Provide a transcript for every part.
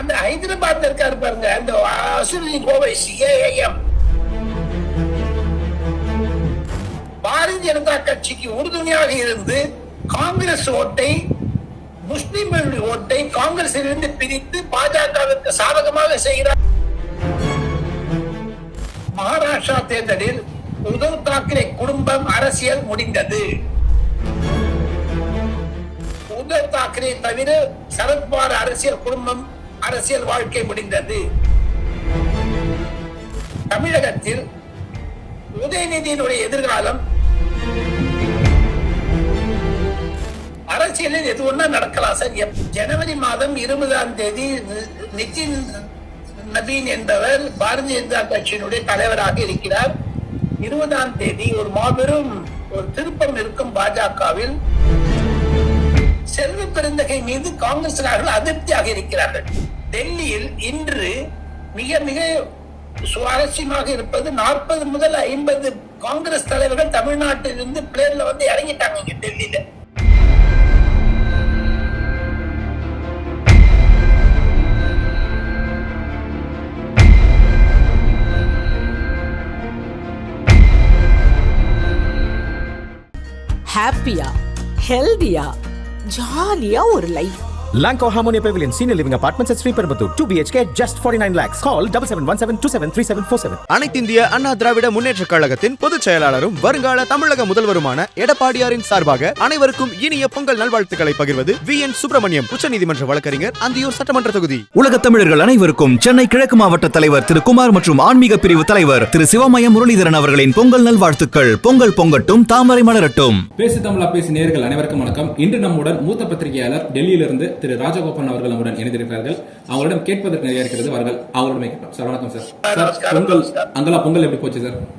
அந்த ஹைதராபாத்ல இருக்காரு பாருங்க அந்த அசுரின் கோவை ஏஐஎம் பாரதிய ஜனதா கட்சிக்கு உறுதுணையாக இருந்து காங்கிரஸ் ஓட்டை முஸ்லிம்களுடைய ஓட்டை காங்கிரஸில் இருந்து பிரித்து பாஜகவிற்கு சாதகமாக செய்கிறார். மகாராஷ்டிரா தேர்தலில் உத்தவ் தாக்கரே குடும்பம் அரசியல் முடிந்தது. உத்தவ் தாக்கரே தவிர சரத்பவார் அரசியல் குடும்பம் அரசியல் வாழ்க்கை முடிந்தது. தமிழகத்தில் உதயநிதியினுடைய எதிர்காலம் அரசியலில் எது ஒண்ணா நடக்கலாம் சார். எப்- ஜனவரி மாதம் இருபதாம் தேதி நி- நிதின் நபீன் என்பவர் பாரதிய ஜனதா கட்சியினுடைய தலைவராக இருக்கிறார். இருபதாம் தேதி ஒரு மாபெரும் ஒரு திருப்பம் இருக்கும் பாஜகவில் செல்வ பெருந்தகை மீது காங்கிரஸ்காரர்கள் அதிருப்தியாக இருக்கிறார்கள். டெல்லியில் இன்று மிக மிக சுவாரஸ்யமாக இருப்பது நாற்பது முதல் ஐம்பது காங்கிரஸ் தலைவர்கள் தமிழ்நாட்டிலிருந்து பிளேன்ல வந்து இறங்கிட்டாங்க இங்க டெல்லியில. ஹாப்பியா ஹெல்தியா ஜாலியா ஒரு life Lanco Harmonia Pavilion Senior Living Apartments at Sriperambatoor 2 BHK just 49 lakhs. Call 7717273747. அனைத்திந்திய அண்ணா திராவிட முன்னேற்ற கழகத்தின் பொதுச் செயலாளரும் வருங்கால தமிழக முதல்வருமான எடப்பாடியாரின் சார்பாக அனைவருக்கும் இனிய பொங்கல் நல்வாழ்த்துக்களை பகிர்வது வி என் சுப்பிரமணியம் உச்சநீதிமன்ற வழக்கறிஞர் அந்தியூர் சட்டமன்ற தொகுதி. உலகத் தமிழர்கள் அனைவருக்கும் சென்னை கிழக்கு மாவட்ட தலைவர் திரு குமார் மற்றும் ஆன்மீக பிரிவு தலைவர் திரு சிவமய முரளிதரன் அவர்களின் பொங்கல் நல்வாழ்த்துக்கள். பொங்கல் பொங்கட்டும் தாமரை மலரட்டும். பேசு தமிழா பேசு நேயர்கள் அனைவருக்கும் வணக்கம். இன்று நம்முடன் மூத்த பத்திரிகையாளர் டெல்லியிலிருந்து திரு ராஜகோபால் அவர்கள் நம்முடன் இணைந்திருக்கிறார்கள். அவங்களிடம் கேட்பதற்கு நிறைய இருக்கிறது. அவர்கள் அவர்களிடமே கேட்போம் சார் வணக்கம் சார். சார் பொங்கல். அங்கெல்லாம் பொங்கல் எப்படி போச்சு சார்?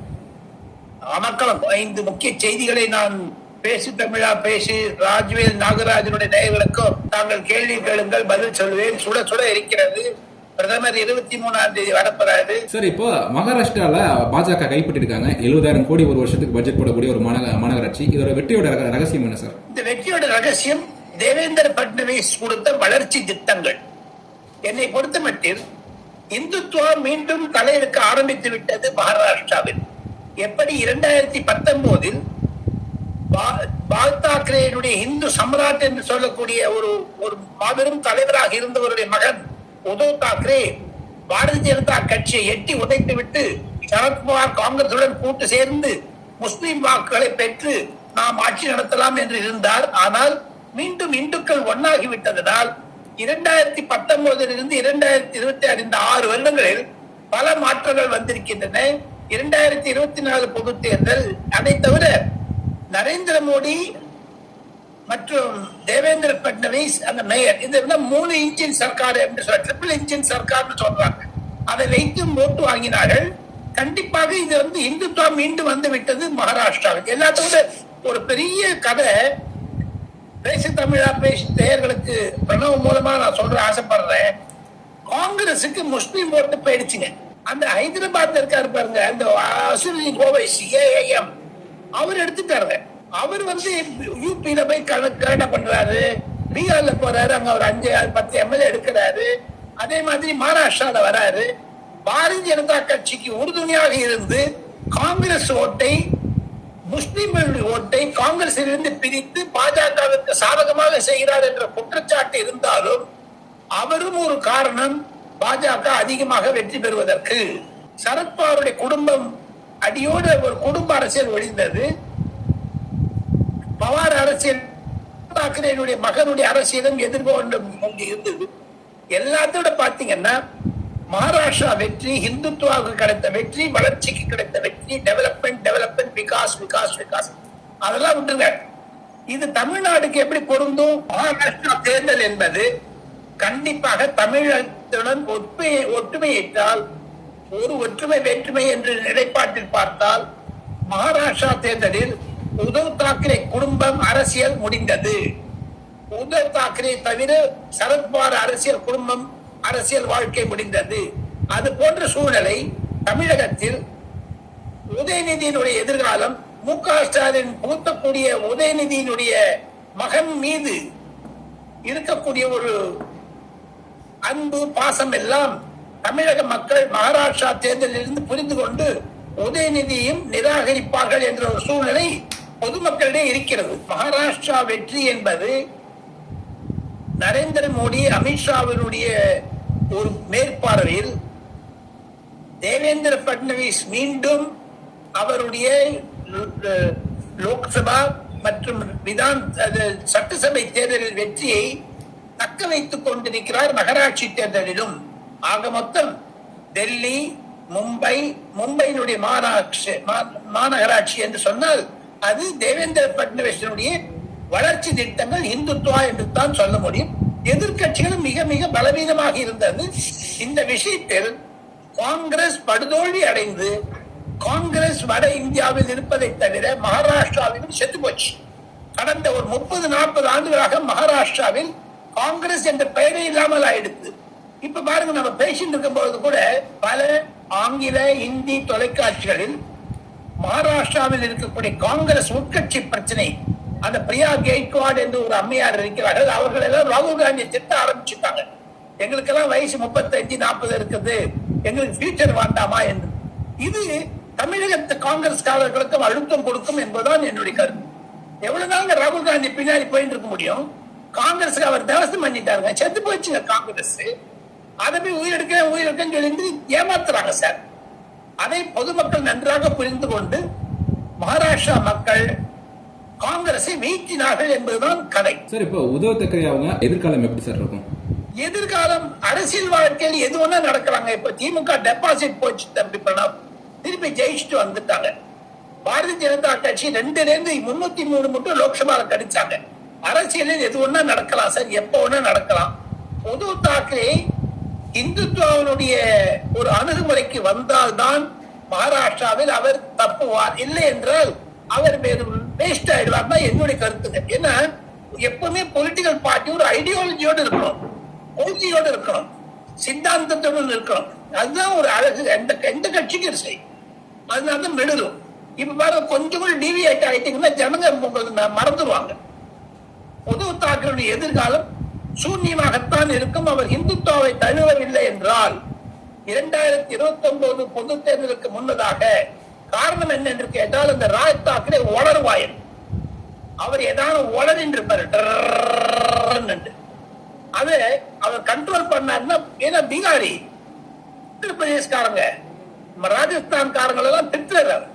அமக்களம் ஐந்து முக்கிய செய்திகளை நான் பேசு தமிழா பேசு ராஜ்வேல் நாகராஜனுடைய நேயர்களுக்கும் தாங்கள் கேள்வி கேளுங்கள் பதில் சொல்வேன். சுட சுட இருக்கிறது. பிரதமர் இருபத்தி மூணாம் தேதி வரப்போறாரு. சார் இப்போ மகாராஷ்டிரால பாஜக கைப்பற்றிருக்காங்க. எழுபதாயிரம் கோடி ஒரு வருஷத்துக்கு பட்ஜெட் போடக்கூடிய ஒரு மாநக மாநகராட்சி. இதோட வெற்றியோட ரக- ரகசியம் என்ன சார்? இந்த வெற்றியோட ரகசியம் தேவேந்திர பட்னவிஸ் கொடுத்த வளர்ச்சி திட்டங்கள். என்னை பொறுத்தமட்டில் இந்துத்துவா மீண்டும் தலையெடுக்க ஆரம்பித்து விட்டது மகாராஷ்டிராவில். எப்படி இரண்டாயிரத்தி பத்தொன்பதில் பால் தாக்கரேனுடைய இந்து சம்ராட் என்று சொல்லக்கூடிய ஒரு ஒரு மாபெரும் தலைவராக இருந்தவருடைய மகன் உத்தவ் தாக்கரே பாரதிய ஜனதா கட்சியை எட்டி உதைத்து விட்டு சரத்குமார் காங்கிரசுடன் கூட்டு சேர்ந்து முஸ்லிம் வாக்குகளை பெற்று நாம் ஆட்சி நடத்தலாம் என்று இருந்தார். ஆனால் மீண்டும் இந்துக்கள் ஒன்னாகி விட்டதனால் இரண்டாயிரத்தி பத்தொன்பதிலிருந்து இரண்டாயிரத்தி இருபத்தி ஆறு இந்த ஆறு வருடங்களில் பல மாற்றங்கள் வந்திருக்கின்றன. இரண்டாயிரத்தி இருபத்தி நாலு பொது தேர்தல் அதை தவிர நரேந்திர மோடி மற்றும் தேவேந்திர பட்னவிஸ் அந்த மேயர் இது வந்து மூணு இன்ஜின் சர்க்கார் என்று சொல்ற ட்ரிபிள் இன்ஜின் சர்க்கார்னு சொல்றாங்க அதை வைத்து ஓட்டு வாங்கினார்கள். கண்டிப்பாக இது வந்து இந்துத்துவா மீண்டும் வந்து விட்டது மகாராஷ்டிராவுக்கு. எல்லாத்தோட ஒரு பெரிய கதை பேசு தமிழா பேசி தேயர்களுக்கு பிரணவ் மூலமா நான் சொல்ற ஆசைப்படுறேன். காங்கிரஸுக்கு முஸ்லீம் ஓட்டு போயிடுச்சுங்க. அந்த ஹைதராபாத்ல இருக்காரு பாருங்க அந்த அசுரின் கோவை ஏஐஎம் அவர் எடுத்துட்டாருங்க. அவர் வந்து யூபியில போய் கரெக்டா பண்றாரு. பீகார்ல போறாரு அங்க ஒரு அஞ்சு ஆறு, பத்து எம்எல்ஏ எடுக்கிறாரு. அதே மாதிரி மகாராஷ்டிரால வராரு. பாரதிய ஜனதா கட்சிக்கு உறுதுணையாக இருந்து காங்கிரஸ் ஓட்டை முஸ்லிம்களுடைய ஓட்டை காங்கிரசிலிருந்து பிரித்து பாஜகவிற்கு சாதகமாக செய்கிறார் என்ற குற்றச்சாட்டு இருந்தாலும் அவரும் ஒரு காரணம் பாஜக அதிகமாக வெற்றி பெறுவதற்கு. சரத்பவாருடைய குடும்பம் அடியோடு ஒரு குடும்ப அரசியல் ஒழிந்தது. பவார் அரசியல் தாக்கரேனுடைய மகனுடைய அரசியலும் எதிர்கொண்டும் இருந்தது. எல்லாத்தோட பாத்தீங்கன்னா மகாராஷ்டிரா வெற்றி இந்துத்துவாவுக்கு கிடைத்த வெற்றி வளர்ச்சிக்கு கிடைத்த வெற்றி டெவலப்மெண்ட் டெவலப்மெண்ட் விகாஸ் விகாஸ் விகாஸ். அதெல்லாம் விட்டுருங்க. இது தமிழ்நாடுக்கு எப்படி பொருந்தும்? மகாராஷ்டிரா தேர்தல் என்பது கண்டிப்பாக தமிழகத்துடன் ஒற்றுமையை ஒற்றுமையிட்டால் ஒரு ஒற்றுமை வேற்றுமை என்று நிலைப்பாட்டில் பார்த்தால் மகாராஷ்டிரா தேர்தலில் உத்தவ் தாக்கரே குடும்பம் அரசியல் முடிந்தது. உத்தவ் தாக்கரே தவிர சரத்பவார் அரசியல் குடும்பம் அரசியல் வாழ்க்கை முடிந்தது. அது போன்ற சூழ்நிலை தமிழகத்தில் உதயநிதியினுடைய எதிர்காலம் மு க ஸ்டாலின் பூத்தக்கூடிய உதயநிதியினுடைய மகன் மீது இருக்கக்கூடிய ஒரு அன்பு பாசம் எல்லாம் தமிழக மக்கள் மகாராஷ்டிரா தேர்தலில் இருந்து புரிந்து கொண்டு உதயநிதியும் நிராகரிப்பார்கள் என்ற ஒரு சூழ்நிலை பொதுமக்களிடையே இருக்கிறது. மகாராஷ்டிரா வெற்றி என்பது நரேந்திர மோடி அமித்ஷாவினுடைய ஒரு மேற்பார்வையில் தேவேந்திர பட்னவிஸ் மீண்டும் அவருடைய லோக்சபா மற்றும் விதான் அது, சட்டசபை தேர்தலில் வெற்றியை தக்க வைத்துக் கொண்டிருக்கிறார் நகராட்சி தேர்தலிலும். ஆக மொத்தம் டெல்லி மும்பை மும்பையினுடைய மாநகராட்சி மாநகராட்சி என்று சொன்னால் அது தேவேந்திர பட்னவிஸினுடைய வளர்ச்சி திட்டங்கள் இந்துத்துவா என்று தான் சொல்ல முடியும். எதிர்கட்சிகளும் மிக மிக பலவீனமாக இருந்தது. இந்த விஷயத்தில் காங்கிரஸ் படுதோல்வி அடைந்து காங்கிரஸ் வட இந்தியாவில் இருப்பதை தவிர மகாராஷ்டிராவிலும் செத்து போச்சு. கடந்த ஒரு முப்பது நாற்பது ஆண்டுகளாக மகாராஷ்டிராவில் காங்கிரஸ் என்ற பெயரே இல்லாமல் ஆயிடுது இப்ப பாருங்க நம்ம பேசிட்டு இருக்கும்போது கூட பல ஆங்கில இந்தி தொலைக்காட்சிகளில் மகாராஷ்டிராவில் இருக்கக்கூடிய காங்கிரஸ் உட்கட்சி பிரச்சனை அந்த பிரியா கேட்வாட் என்று ஒரு அம்மையார் இருக்கிறார்கள். அவர்கள் எல்லாம் ராகுல் காந்தியை திட்ட ஆரம்பிச்சுட்டாங்க. எங்களுக்கெல்லாம் வயசு முப்பத்தஞ்சு நாற்பது இருக்குது. எங்களுக்கு ஃபியூச்சர் வேண்டாமா என்று. இது தமிழகத்து காங்கிரஸ்காரர்களுக்கு அழுத்தம் கொடுக்கும் என்பதுதான் என்னுடைய கருத்து. எவ்வளவு நாங்க ராகுல் காந்தி பின்னாடி போயிட்டு இருக்க முடியும்? காங்கிரஸுக்கு அவர் தேவசம் பண்ணிட்டாருங்க. செத்து போச்சுங்க காங்கிரஸ். அதை போய் உயிரெடுக்க உயிரெடுக்கன்னு சொல்லி ஏமாத்துறாங்க சார். அதை பொதுமக்கள் நன்றாக புரிந்து கொண்டு மகாராஷ்டிரா மக்கள் காங்கிரஸை வீழ்த்தினார்கள் என்பதுதான் கதை. சார் இப்போ உத்தவ் தக்கரே அவங்க எதிர்காலம் எப்படி சார் இருக்கும்? எதிர்காலம் அரசியல் வாழ்க்கையில் எது ஒண்ணா நடக்கிறாங்க இப்ப திமுக டெபாசிட் போச்சு தம்பி பிரணாப். திருப்பி ஜெயிச்சுட்டு வந்துட்டாங்க. பாரதிய ஜனதா கட்சி ரெண்டுல இருந்து முன்னூத்தி மூணு மட்டும் லோக்சபால கடிச்சாங்க. அரசியலில் எது ஒண்ணா நடக்கலாம் சார் எப்ப ஒண்ணா நடக்கலாம்? உத்தவ் தாக்கரே இந்துத்துவனுடைய ஒரு அணுகுமுறைக்கு வந்தால்தான் மகாராஷ்டிராவில் அவர் தப்புவார். இல்லை என்றால் அவர் வேஸ்ட் ஆயிடுவார் தான் என்னுடைய கருத்துங்க. ஏன்னா எப்பவுமே பொலிட்டிக்கல் பார்ட்டி ஒரு ஐடியாலஜியோடு இருக்கணும். கொள்கையோடு இருக்கணும். சித்தாந்தத்துடன் இருக்கணும். அதுதான் ஒரு அழகு. எந்த எந்த கட்சிக்கும் சரி. அதனாலதான் மெழுதும் இப்ப பாருங்க கொஞ்சம் கூட டிவியேட் ஆயிட்டீங்கன்னா ஜனங்க உங்களுக்கு மறந்துடுவாங்க உதவு தாக்கருடைய எதிர்காலம் சூன்யமாகத்தான் இருக்கும். அவர் இந்துத்துவாவை தழுவவில்லை என்றால் இரண்டாயிரத்தி இருபத்தி ஒன்பது பொது தேர்தலுக்கு முன்னதாக காரணம் என்ன என்று கேட்டால் அந்த ராஜ் தாக்கரே உளறுவாயன் அவர் ஏதாவது உளறின்னு இருப்பாரு டர்ன்னு. அதை அவர் கண்ட்ரோல் பண்ணாருன்னா ஏன்னா பீகாரி உத்தரப்பிரதேஷ்காரங்க நம்ம ராஜஸ்தான்காரங்க எல்லாம் திட்டுறாரு அவர்.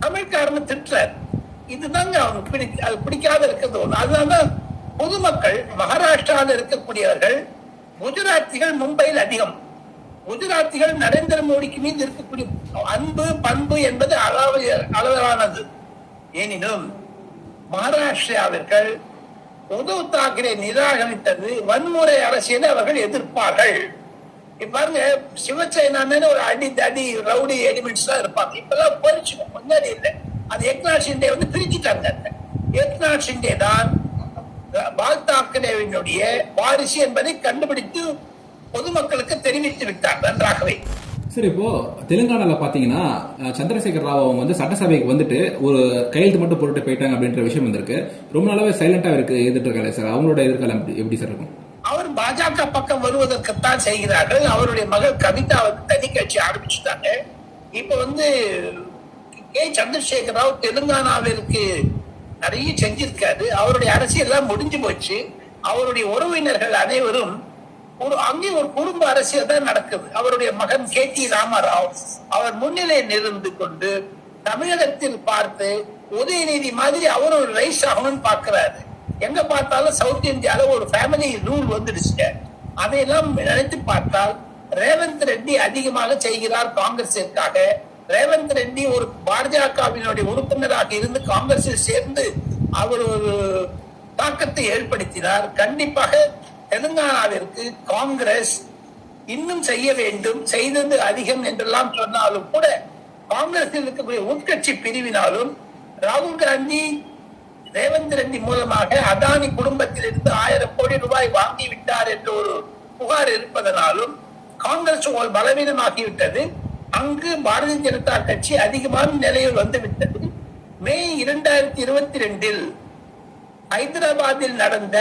தமிழ்காரன் திட்டுறார் இதுதாங்க அவங்க பிடி அது பிடிக்காத இருக்கிறது ஒண்ணு அதனால பொதுமக்கள் மகாராஷ்டிராவில் இருக்கக்கூடியவர்கள் குஜராத்திகள் மும்பையில் அதிகம் குஜராத்திகள் நரேந்திர மோடிக்கு மீது இருக்கக்கூடிய அன்பு பண்பு என்பது அளவு அளவிலானது. எனினும் மகாராஷ்டிராவிற்கள் உத்தவ் தாக்கரே நிராகரித்தது வன்முறை அரசியலை அவர்கள் எதிர்ப்பார்கள். இப்பாருங்க சிவசேனான்னு ஒரு அடி தடி ரவுடி எலிமெண்ட்ஸ் தான் இருப்பாங்க. இப்பெல்லாம் போயிடுச்சு முன்னாடி இல்லை. அது ஏக்நாத் சிண்டே வந்து பிரிச்சுட்டாங்க. ஏக்நாத் சிண்டே தான் பால் தாக்கரேவினுடைய வாரிசு என்பதை கண்டுபிடித்து பொதுமக்களுக்கு தெரிவித்து விட்டார் நன்றாகவே. சார் இப்போ தெலுங்கானால பாத்தீங்கன்னா சந்திரசேகர் ராவ் அவங்க வந்து சட்டசபைக்கு வந்துட்டு ஒரு கையெழுத்து மட்டும் போட்டுட்டு போயிட்டாங்க அப்படின்ற விஷயம் வந்திருக்கு. ரொம்ப நாளாவே சைலண்டா இருக்கு எதிர்த்து இருக்காரு சார். அவங்களோட எதிர்காலம் எப்படி- எப்படி சார் இருக்கும்? அவர் பாஜக பக்கம் வருவதற்குத்தான் செய்கிறார்கள். அவருடைய மகள் கவிதா வந்து தனி கட்சி ஆரம்பிச்சுட்டாங்க. இப்ப வந்து கே. சந்திரசேகர் ராவ் தெலுங்கானாவிற்கு நிறைய செஞ்சிருக்காரு. அவருடைய அரசியல் எல்லாம் முடிஞ்சு போச்சு. அவருடைய உறவினர்கள் அனைவரும் ஒரு அங்கே ஒரு குடும்ப அரசியல் தான் நடக்குது. அவருடைய மகன் கே டி ராமராவ் அவர் முன்னிலையில் இருந்து கொண்டு தமிழகத்தில் பார்த்து உதயநிதி மாதிரி அவர் ஒரு ரைஸ் ஆகணும்னு பாக்குறாரு. எங்க பார்த்தாலும் சவுத் இந்தியால ஒரு ஃபேமிலி ரூல் வந்துடுச்சு அதையெல்லாம் நினைத்து பார்த்தால் ரேவந்த் ரெட்டி அதிகமாக செய்கிறார் காங்கிரசிற்காக. ரேவந்த் ரெட்டி ஒரு பாஜகவினுடைய உறுப்பினராக இருந்து காங்கிரஸில் சேர்ந்து அவர் ஒரு தாக்கத்தை ஏற்படுத்தினார். கண்டிப்பாக தெலுங்கானாவிற்கு காங்கிரஸ் இன்னும் செய்ய வேண்டும் செய்தது அதிகம் என்றெல்லாம் சொன்னாலும் கூட காங்கிரஸில் இருக்கக்கூடிய உட்கட்சி பிரிவினாலும் ராகுல் காந்தி ரேவந்த் ரெட்டி மூலமாக அதானி குடும்பத்திலிருந்து ஆயிரம் கோடி ரூபாய் வாங்கி விட்டார் என்ற ஒரு புகார் இருப்பதனாலும் காங்கிரஸ் பலவீனமாகிவிட்டது. அங்கு பாரதிய ஜனதா கட்சி அதிகமான நிலையில் வந்துவிட்டது. மே இரண்டாயிரத்தி இருபத்தி ரெண்டில் ஹைதராபாத்தில் நடந்த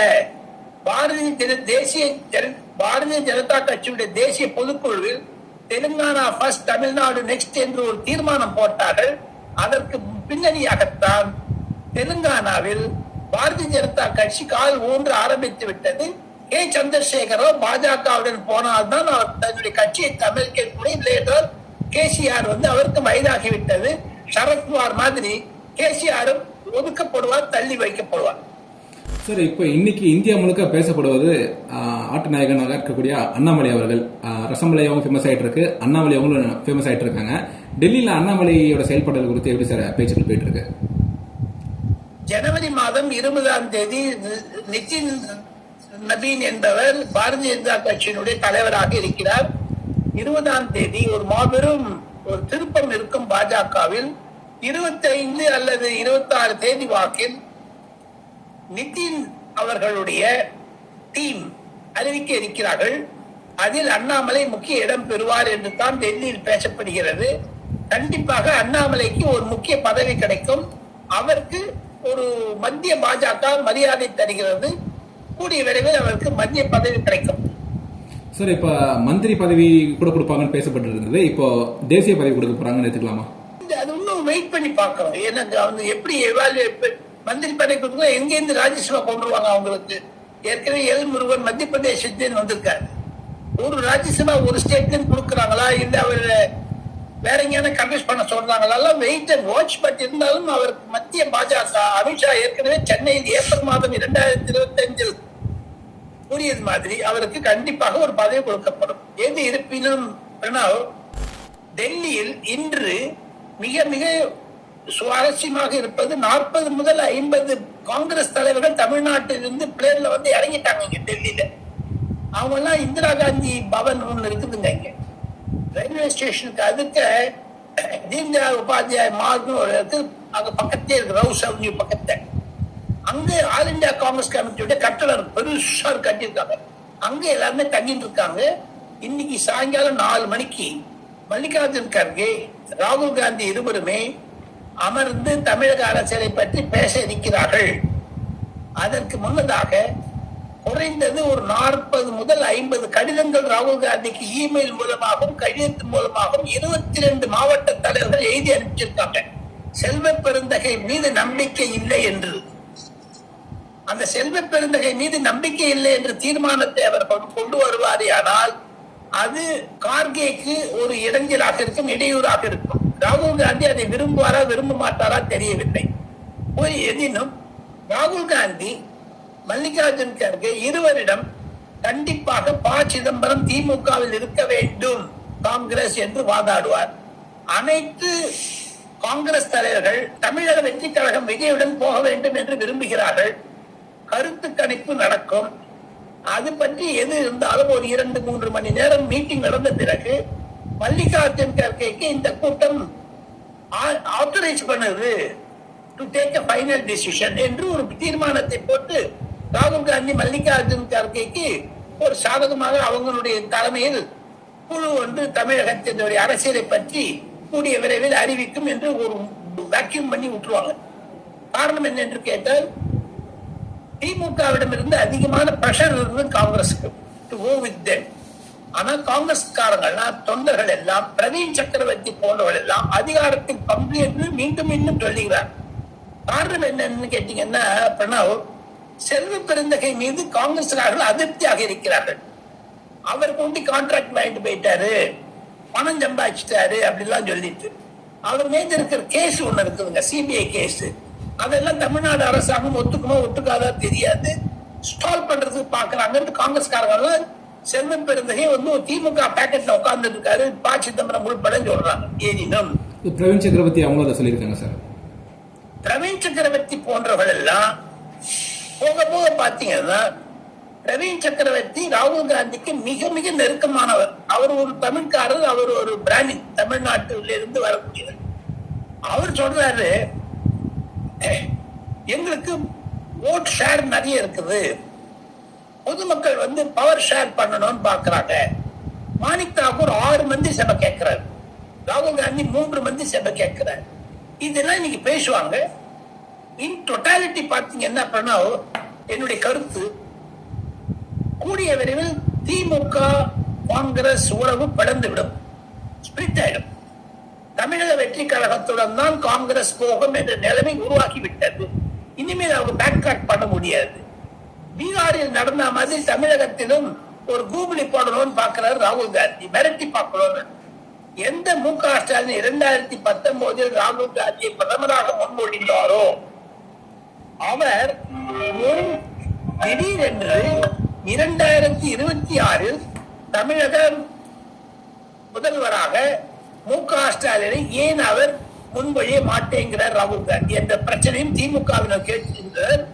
பாரதிய ஜன தேசிய ஜன- பாரதிய ஜனதா கட்சியுடைய தேசிய பொதுக்குழுவில் தெலுங்கானா ஃபர்ஸ்ட் தமிழ்நாடு நெக்ஸ்ட் என்று ஒரு தீர்மானம் போட்டார்கள். அதற்கு பின்னணியாகத்தான் தெலுங்கானாவில் பாரதிய ஜனதா கட்சி கால் ஊன்று ஆரம்பித்து விட்டது. கே. சந்திரசேகரோ பாஜகவுடன் போனால்தான் அவர் தன்னுடைய கட்சியை தமிழ்க்கக்கூடிய இல்லை என்றால் கேசிஆர் வந்து அவருக்கு வயதாகிவிட்டது. சரத்குமார் மாதிரி கேசிஆரும் ஒதுக்கப்படுவார் தள்ளி வைக்கப்படுவார். சார் இப்போ இன்னைக்கு இந்தியா முழுக்க பேசப்படுவது ஆஹ், ஆட்டு நாயகனாக இருக்கக்கூடிய அண்ணாமலை அவர்கள். ஆஹ், ரசமலையாவும் ஃபேமஸ் ஆயிட்டு இருக்கு அண்ணாமலை அவங்களும் ஃபேமஸ் ஆயிட்டு இருக்காங்க டெல்லியில அண்ணாமலையோட செயல்பாடுகள் குறித்து எப்படி சார் பேச்சுக்கள் போயிட்டு இருக்கு ஜனவரி மாதம் இருபதாம் தேதி நிதின் நபீன் என்பவர் பாரதிய ஜனதா கட்சியினுடைய தலைவராக இருக்கிறார். இருபதாம் தேதி ஒரு மாபெரும் ஒரு திருப்பம் இருக்கும் பாஜகவில் இருபத்தைந்து அல்லது இருபத்தி ஆறு தேதி வாக்கில் நிதின் அவர்களுடைய டீம் அறிவிக்க இருக்கிறார்கள். அதில் அண்ணாமலை முக்கிய இடம் பெறுவார் என்று தான் டெல்லியில் பேசப்படுகிறது. கண்டிப்பாக அண்ணாமலைக்கு ஒரு முக்கிய பதவி கிடைக்கும். அவருக்கு ஒரு மத்திய பாஜக மரியாதை தருகிறது. கூடிய விரைவில் அவருக்கு மத்திய பதவி கிடைக்கும். சார் இப்போ மந்திரி பதவி கூட கொடுப்பாங்கன்னு பேசப்பட்டு இருந்தது இப்போ தேசிய பதவி கொடுக்க போறாங்கன்னு எடுத்துக்கலாமா? அது இன்னும் வெயிட் பண்ணி பார்க்கணும் எனக்கு அவங்க எப்படி எவாலுவேட் மந்திரி பதவி கொடுக்கணும் எங்கேருந்து ராஜ்யசபா கொண்டு வருவாங்க அவங்களுக்கு? ஏற்கனவே எல் முருகன் மத்திய பிரதேசத்தின் வந்திருக்காரு. ஒரு ராஜ்யசபா ஒரு ஸ்டேட்ல கொடுக்குறாங்களா? இல்ல அவர் வேற எங்கேயான கன்வின்ஸ் பண்ண சொல்றாங்களா? வெயிட் அண்ட் வாட்ச் பட் இருந்தாலும் அவருக்கு மத்திய பாஜக அமித்ஷா ஏற்கனவே சென்னையில் ஏப்ரல் மாதம் இரண்டாயிரத்தி இருபத்தி அஞ்சில் கூறியது மாதிரி அவருக்கு கண்டிப்பாக ஒரு பதவி கொடுக்கப்படும். எது இருப்பினும் பிரணவ் டெல்லியில் இன்று மிக மிக சுவாரஸ்யமாக இருப்பது நாற்பது முதல் ஐம்பது காங்கிரஸ் தலைவர்கள் தமிழ்நாட்டிலிருந்து பிளேன்ல வந்து இறங்கிட்டாங்க இங்க டெல்லியில. அவங்க எல்லாம் இந்திரா காந்தி பவன் ஒண்ணு இருக்குதுங்க இங்க. ரயில்வே ஸ்டேஷனுக்கு அதுக்க தீன்தயாள் உபாத்தியாய் மார்க்னு ஒரு இடத்துல அங்க பக்கத்தே இருக்கு ரவுஸ் அவென்யூ பக்கத்துல. அங்க ஆல் இந்தியா காங்கிரஸ் கமிட்டியோட கட்டடம் பெருசா கட்டியிருக்காங்க. அங்க எல்லாருமே தங்கிட்டு இருக்காங்க. இன்னைக்கு சாயங்காலம் நாலு மணிக்கு மல்லிகார்ஜுன் கார்கே ராகுல் காந்தி இருவருமே அமர்ந்து தமிழக அரசியலை பற்றி பேச இருக்கிறார்கள். அதற்கு முன்னதாக குறைந்தது ஒரு நாற்பது முதல் ஐம்பது கடிதங்கள் ராகுல் காந்திக்கு இமெயில் மூலமாகவும் கடிதத்து மூலமாகவும் இருபத்தி ரெண்டு மாவட்ட தலைவர்கள் எழுதி அனுப்பிச்சிருக்காங்க. செல்வ பெருந்தகை மீது நம்பிக்கை இல்லை என்று. அந்த செல்வ பெருந்தகை மீது நம்பிக்கை இல்லை என்ற தீர்மானத்தை அவர் கொண்டு- வருவாரே ஆனால் அது கார்கேக்கு ஒரு இடைஞ்சலாக இருக்கும் இடையூறாக இருக்கும். ராகுல் காந்தி அதை விரும்புவாரா விரும்ப மாட்டாரா தெரியவில்லை. ஒரு எதினும் ராகுல் காந்தி மல்லிகார்ஜுன் கர்கே இருவரிடம் கண்டிப்பாக ப. சிதம்பரம் திமுகவில் இருக்க வேண்டும் காங்கிரஸ் என்று வாதாடுவார். அனைத்து காங்கிரஸ் தலைவர்கள் தமிழக வெற்றி கழகம் விஜயுடன் போக வேண்டும் என்று விரும்புகிறார்கள். கருத்து கணிப்பு நடக்கும். அது பற்றி எது இருந்தாலும் ஒரு இரண்டு மூன்று மணி நேரம் மீட்டிங் நடந்த பிறகு மல்லிகார்ஜுன் கர்கேக்கு இந்த கூட்டம் ஆத்தரைஸ் பண்ணது to take a final decision என்று ஒரு தீர்மானத்தை போட்டு ராகுல் காந்தி மல்லிகார்ஜுன் கார்கேக்கு ஒரு சாதகமாக அவங்களுடைய தலைமையில் குழு ஒன்று தமிழகத்தினுடைய அரசியலை பற்றி கூடிய விரைவில் அறிவிக்கும் என்று ஒரு வேக்யூம் பண்ணி விட்டுருவாங்க. காரணம் என்ன என்று கேட்டால் திமுகவிடமிருந்து அதிகமான பிரஷர் இருந்தது காங்கிரஸுக்கு டு கோ வித் தென் ஆனா காங்கிரஸ்காரங்கள்னா தொண்டர்கள் எல்லாம் பிரவீன் சக்கரவர்த்தி போன்றவர்கள் எல்லாம் அதிகாரத்தில் பங்கு என்று மீண்டும் மீண்டும் சொல்லுகிறார் காரணம் என்னன்னு கேட்டீங்கன்னா பிரணவ் செல்வ பெருந்தகை மீது காங்கிரஸ்காரர்கள் அதிருப்தியாக இருக்கிறார்கள். அவர் கொண்டு கான்ட்ராக்ட் வாங்கிட்டு போயிட்டாரு. பணம் சம்பாதிச்சிட்டாரு அப்படிலாம் சொல்லிட்டு. அவர் மீது இருக்கிற கேஸ் ஒண்ணு இருக்குதுங்க சிபிஐ கேஸ் அதெல்லாம் தமிழ்நாடு அரசாங்கம் ஒத்துக்குமோ ஒத்துக்காதா தெரியாது. ஸ்டால் பண்றதுக்கு பாக்குறாங்கன்னு காங்கிரஸ்காரர்கள் செல்வம் பெருந்தகை வந்து திமுக பேக்கெட்ல உட்கார்ந்து இருக்காரு ப. சிதம்பரம் உள்பட சொல்றாங்க. எனினும் பிரவீன் சக்கரவர்த்தி அவங்களும் அதை சொல்லியிருக்காங்க சார். பிரவீன் சக்கரவர்த்தி போன்றவர்கள் எல்லாம் போக போக பாத்தீங்கன்னா பிரவீன் சக்கரவர்த்தி ராகுல் காந்திக்கு மிக மிக நெருக்கமானவர். அவர் ஒரு தமிழ்காரர் அவர் ஒரு பிராமி தமிழ்நாட்டில இருந்து வரக்கூடியவர். அவர் சொல்றாரு "அஹ், எங்களுக்கு ஓட் ஷேர் நிறைய இருக்குது. பொதுமக்கள் வந்து பவர் ஷேர் பண்ணணும்னு பாக்குறாங்க மாணிக் தாக்கூர் ஆறு மந்தி சபை கேட்கிறாரு. ராகுல் காந்தி மூன்று மந்தி சபை கேட்கிறாரு. இதெல்லாம் இன்னைக்கு பேசுவாங்க. இன் டொட்டாலிட்டி பாத்தீங்கன்னா பிரணவ் என்னுடைய கருத்து கூடிய விரைவில் திமுக காங்கிரஸ் உறவு பிளந்துவிடும் ஸ்பிரிட் ஆயிடும். தமிழக வெற்றி கழகத்துடன் தான் காங்கிரஸ் போகும் என்ற நிலைமை உருவாக்கிவிட்டது இனிமேல் அவங்க பேக் பண்ண முடியாது. பீகாரில் நடந்த மாதிரி தமிழகத்திலும் ஒரு கூகுளி போடணும்னு பாக்குறாரு ராகுல் காந்தி. மிரட்டி பார்க்கணும்னு எந்த மு க ஸ்டாலின் இரண்டாயிரத்தி பத்தொன்பதில் ராகுல் காந்தியை பிரதமராக முன்மொழிந்தாரோ அவர் திடீரென்று இரண்டாயிரத்தி இருபத்தி ஆறில் தமிழக முதல்வராக மு க ஸ்டாலினை ஏன் அவர் முன்மொழிய மாட்டேங்கிறார் ராகுல் காந்தி என்ற பிரச்சனையும் திமுகவினர் கேட்கின்றனர்